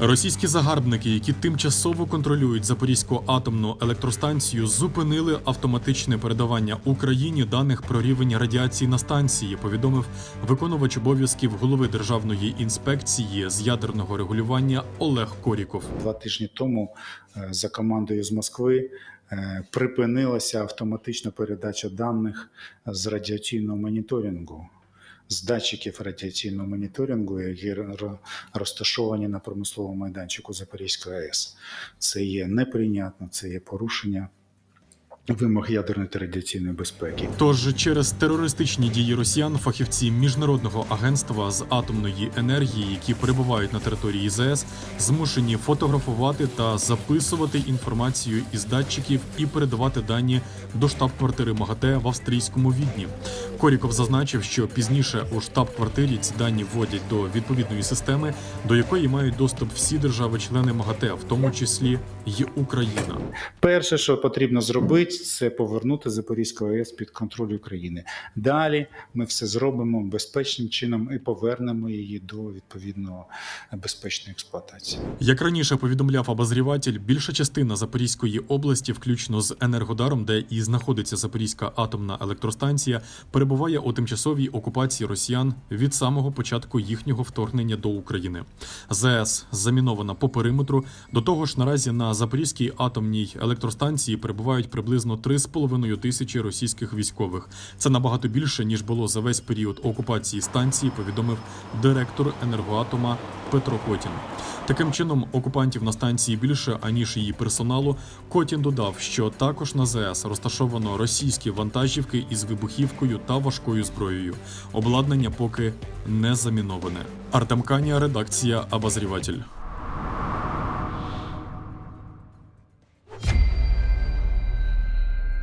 Російські загарбники, які тимчасово контролюють Запорізьку атомну електростанцію, зупинили автоматичне передавання Україні даних про рівень радіації на станції. Повідомив виконувач обов'язків голови державної інспекції з ядерного регулювання Олег Коріков. Два тижні тому е, за командою з Москви е, припинилася автоматична передача даних з радіаційного моніторингу. З датчиків радіаційного моніторингу, які розташовані на промисловому майданчику Запорізької АЕС. Це є неприйнятно, це є порушення вимог ядерної та радіаційної безпеки. Тож через терористичні дії росіян фахівці міжнародного агентства з атомної енергії, які перебувають на території ЗС, змушені фотографувати та записувати інформацію із датчиків і передавати дані до штаб-квартири МАГАТЕ в австрійському відні. Коріков зазначив, що пізніше у штаб-квартирі ці дані вводять до відповідної системи, до якої мають доступ всі держави-члени МАГАТЕ, в тому числі й Україна. Перше, що потрібно зробити, це повернути Запорізьку АЕС під контроль України. Далі ми все зробимо безпечним чином і повернемо її до відповідно безпечної експлуатації. Як раніше повідомляв обозріватель, більша частина Запорізької області, включно з Енергодаром, де і знаходиться Запорізька атомна електростанція, перебуває у тимчасовій окупації росіян від самого початку їхнього вторгнення до України. ЗАЕС замінована по периметру. До того ж, наразі на Запорізькій атомній електростанції перебувають приблизно 3,5 тисячі російських військових. Це набагато більше ніж було за весь період окупації станції. Повідомив директор енергоатома Петро Котін. Таким чином, окупантів на станції більше аніж її персоналу. Котін додав, що також на ЗС розташовано російські вантажівки із вибухівкою та важкою зброєю. Обладнання поки не заміноване. Артем Канія, редакція Обозріватель.